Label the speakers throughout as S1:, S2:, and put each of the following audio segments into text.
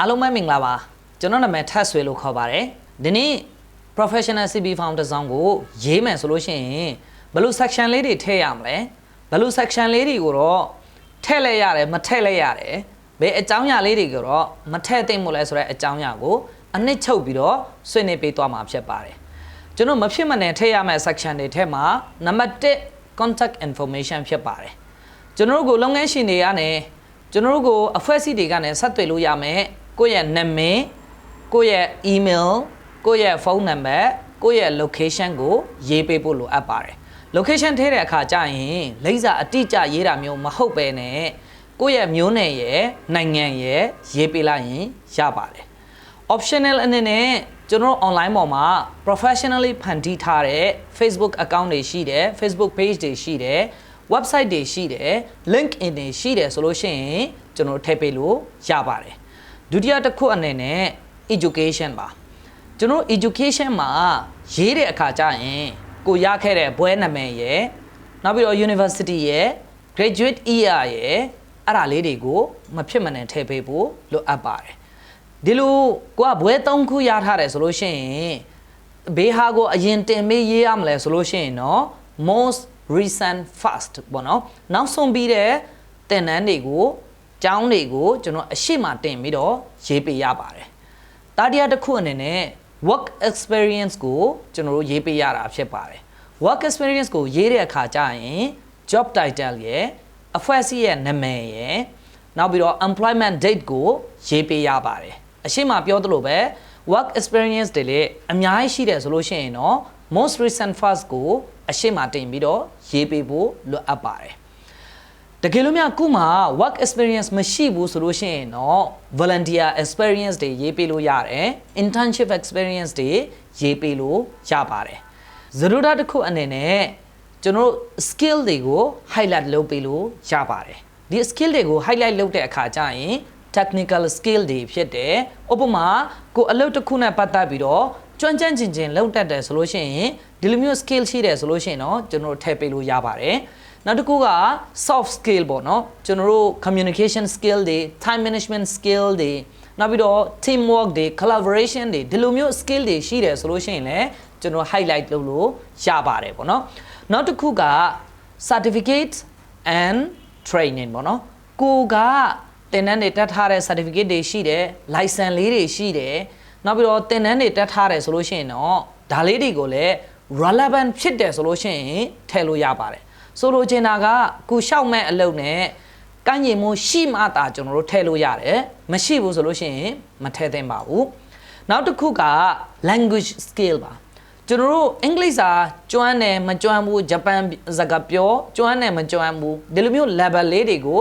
S1: အားလုံးပဲမင်္ဂလာပါကျွန်တော်နာမည်ထတ်ဆွေလို့ခေါ်ပါတယ်ဒီနေ့ professional CB form တစ်စောင်းကိုရေးမယ်ဆိုလို့ရှိရင်ဘယ်လို section လေးတွေထည့်ရမလဲဘယ်လို section လေးတွေကိုတော့ထည့်လဲရတယ်မထည့်လဲရတယ်ဘယ်အကြောင်းအရာလေးတွေကိုတော့မထည့်သင့်မို့လဲဆိုတဲ့အကြောင်းအရာကိုအနှစ်ချုပ်ပြီးတော့ဆွေးနွေးပေးသွားမှာဖြစ်ပါတယ်ကျွန်တော်မဖြစ်မနေထည့်ရမယ့် section တွေထဲမှာနံပါတ်1 contact information ဖြစ်ပါတယ်ကျွန်တော်တို့ကိုလုပ်ငန်းရှင်တွေကနေကျွန်တော်တို့ကိုအဖွဲ့အစည်းတွေကနေဆက်သွယ်လို့ရမယ် ကိုယ့်ရဲ့နာမည်ကိုယ့်ရဲ့ email ကိုယ့်ရဲ့ဖုန်းနံပါတ်ကိုယ့်ရဲ့ location ကိုရေးပေးဖို့လိုအပ်ပါတယ် location ထည့်တဲ့အခါကျရင်လိပ်စာအတိအကျရေးတာမျိုးမဟုတ်ပဲနဲ့ကိုယ့်ရဲ့မျိုးနယ်ရဲ့နိုင်ငံရဲ့ရေးပေးလိုက်ရင်ရပါတယ် optional အနေနဲ့ကျွန်တော်တို့ online ပေါ်မှာ professionally ဖန်တီးထားတဲ့ Facebook account တွေရှိတယ် Facebook page တွေရှိတယ် website တွေရှိတယ် LinkedIn တွေရှိတယ်ဆိုလို့ရှိရင်ကျွန်တော်တို့ထည့်ပေးလို့ရပါတယ် ဒုတိယတစ်ခုအနေနဲ့ education ပါကျွန်တော်တို့ education မှာရေးတဲ့အခါကျရင်ကိုရခဲ့တဲ့ဘွဲနာမည်ရယ်နောက်ပြီးတော့ university ရယ် graduate year ရယ်အဲ့ဒါလေးတွေကိုမဖြစ်မနေထည့်ပေးဖို့လိုအပ်ပါတယ်ဒီလိုကိုကဘွဲ၃ခုရထားတယ်ဆိုလို့ရှိရင်ဘေးဟာကိုအရင်တင်မေးရေးရမလဲဆိုလို့ရှိရင်တော့ most recent fast ပေါ့နော်နောက်ဆုံးပြီးတဲ့တင်နန်းတွေကို ကျောင်းတွေကိုကျွန်တော်အရှိမတင်ပြီးတော့ရေးပေးရပါတယ်တားတရားတစ်ခုအနေနဲ့ work experience ကိုကျွန်တော်တို့ရေးပေးရတာဖြစ်ပါတယ် work experience ကိုရေးတဲ့အခါကျရင် job title ရယ်အဖွဲ့အစည်းရဲ့နာမည်ရယ်နောက်ပြီးတော့ employment date ကိုရေးပေးရပါတယ်အရှိမပြောသလိုပဲ work experience တွေလည်းအများကြီးရှိတယ်ဆိုလို့ရှိရင်တော့ most recent first ကိုအရှိမတင်ပြီးတော့ရေးပေးဖို့လိုအပ်ပါတယ် တကယ်လို့များခုမှ work experience မရှိဘူးဆိုလို့ရှိရင်တော့ volunteer experience တွေရေးပေးလို့ရတယ် internship experience တွေရေးပေးလို့ရပါတယ်ဇရူတာတစ်ခုအနေနဲ့ကျွန်တော်တို့ skill တွေကို highlight လုပ်ပေးလို့ရပါတယ်ဒီ skill တွေကို highlight လုပ်တဲ့အခါကျရင် technical skill တွေဖြစ်တယ်ဥပမာကိုအလုပ်တစ်ခုနဲ့ပတ်သက်ပြီးတော့ကျွမ်းကျင်ကျင်ကျင်လုပ်တတ်တယ်ဆိုလို့ရှိရင်ဒီလိုမျိုး skill ရှိတယ်ဆိုလို့ရှိရင်တော့ကျွန်တော်တို့ထည့်ပေးလို့ရပါတယ် နောက်တစ်ခုက soft skill ပေါ့နော်ကျွန်တော်တို့ communication skill တွေ time management skill တွေနောက်ပြီးတော့ team work တွေ collaboration တွေဒီလိုမျိုး skill တွေရှိတယ်ဆိုလို့ရှိရင်လည်းကျွန်တော် highlight လုပ်လို့ရပါတယ်ပေါ့နော်နောက်တစ်ခုက certificate and training ပေါ့နော်ကိုကတင်တန်းတွေတက်ထားတဲ့ certificate တွေရှိတယ် license လေးတွေရှိတယ်နောက်ပြီးတော့တင်တန်းတွေတက်ထားတယ်ဆိုလို့ရှိရင်တော့ဒါလေးတွေကိုလည်း relevant ဖြစ်တယ်ဆိုလို့ရှိရင်ထည့်လို့ရပါတယ် ဆိုလိုချင်တာကကိုလျှောက်မဲ့အလုပ်နဲ့ကန့်ရင်မှုရှိမှသာကျွန်တော်တို့ထည့်လို့ရတယ်မရှိဘူးဆိုလို့ရှိရင်မထည့်သင့်ပါဘူးနောက်တစ်ခုက language skill ပါကျွန်တော်တို့အင်္ဂလိပ်စာကျွမ်းတယ်မကျွမ်းဘူးဂျပန်စကားပြောကျွမ်းတယ်မကျွမ်းဘူးဒီလိုမျိုး level လေးတွေကို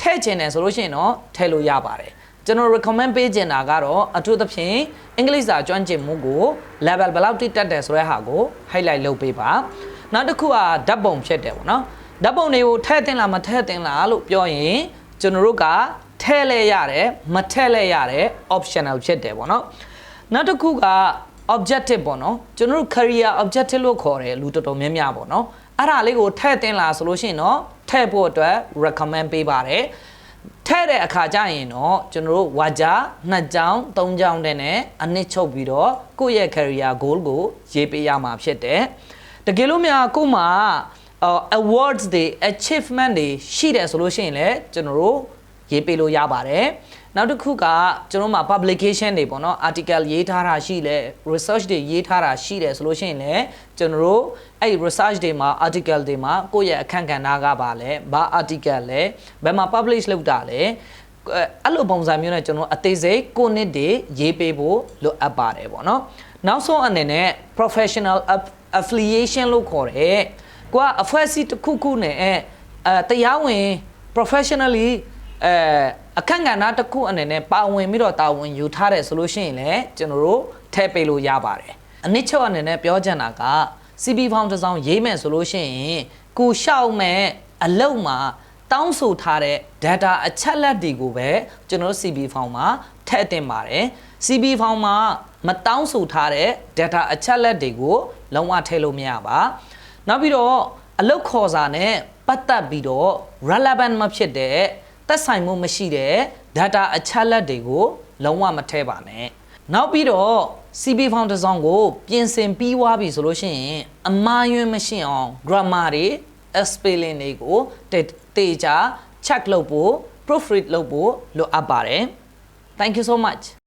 S1: ထည့်ချင်တယ်ဆိုလို့ရှိရင်တော့ထည့်လို့ရပါတယ်ကျွန်တော် recommend ပေးချင်တာကတော့အထူးသဖြင့်အင်္ဂလိပ်စာကျွမ်းကျင်မှုကို level ဘယ်လောက်တိတက်တယ်ဆိုတဲ့ဟာကို highlight လုပ်ပေးပါ နောက်တစ်ခုကဓာတ်ပုံဖြစ်တယ်ပေါ့နော်ဓာတ်ပုံတွေကိုထည့်တင်လားမထည့်တင်လားလို့ပြောရင်ကျွန်တော်တို့ကထည့်လဲရတယ်မထည့်လဲရတယ် optional ဖြစ်တယ်ပေါ့နော်နောက်တစ်ခုက objective ပေါ့နော်ကျွန်တော်တို့ career objective လို့ခေါ်တယ်လူတော်တော်များများပေါ့နော်အဲ့ဒါလေးကိုထည့်တင်လာဆိုလို့ရှိရင်တော့ထည့်ဖို့အတွက် recommend ပေးပါတယ်ထည့်တဲ့အခါကျရင်တော့ကျွန်တော်တို့ဝါကြနှစ်ကြောင်းသုံးကြောင်းတဲ့နဲ့အနစ်ချုပ်ပြီးတော့ကိုယ့်ရဲ့ career goal ကိုရေးပေးရမှာဖြစ်တယ် တကယ်လို့များကို့မှာ awards တွေ achievement တွေရှိတယ်ဆိုလို့ရှိရင်လည်းကျွန်တော်တို့ရေးပေးလို့ရပါတယ်နောက်တစ်ခုကကျွန်တော်တို့မှာ publication တွေပေါ့နော် article ရေးထားတာရှိလဲ research တွေရေးထားတာရှိတယ်ဆိုလို့ရှိရင်လည်းကျွန်တော်တို့အဲ့ research တွေမှာ article တွေမှာကိုယ့်ရဲ့အခန့်ကဏ္ဍကပါလဲဘာ article လဲဘယ်မှာ publish လုပ်တာလဲအဲ့လိုပုံစံမျိုးနဲ့ကျွန်တော်အသေးစိတ်ကိုနှစ်တွေရေးပေးဖို့လိုအပ်ပါတယ်ပေါ့နော်နောက်ဆုံးအနေနဲ့ professional affiliation လို့ခေါ်တယ်ကိုကအဖွဲ့အစည်းတစ်ခုခုနဲ့အဲတရားဝင် professionally အဲအခန့်ကဏ္ဍတစ်ခုအနေနဲ့ပါဝင်ပြီးတော့တာဝန်ယူထားတယ်ဆိုလို့ရှိရင်လည်းကျွန်တော်တို့ထည့်ပေးလို့ရပါတယ်အနစ်ချုပ်အနေနဲ့ပြောချင်တာက CB Found တစ်စောင်းရေးမယ်ဆိုလို့ရှိရင်ကိုရှောက်မဲ့အလုံမှာတောင်းဆိုထားတဲ့ data အချက်လက်တွေကိုပဲကျွန်တော်တို့ CB Found မှာ ထည့်တင်ပါတယ် CB Found မှာမတောင်းဆိုထားတဲ့ data အချက်လက်တွေကိုလုံးဝထည့်လို့မရပါနောက်ပြီးတော့အလုတ်ခေါ်စာနဲ့ပတ်သက်ပြီးတော့ relevant မဖြစ်တဲ့သက်ဆိုင်မှုမရှိတဲ့ data အချက်လက်တွေကိုလုံးဝမထဲပါနဲ့နောက်ပြီးတော့ CB Founder တစ်စောင်းကို ပြင်ဆင်ပြီးွားပြီဆိုလို့ရှိရင်အမှားယွင်းမရှိအောင် grammar တွေ spelling တွေကိုတေတေချာ check လုပ်ဖို့ proofread လုပ်ဖို့လိုအပ်ပါတယ် thank you so much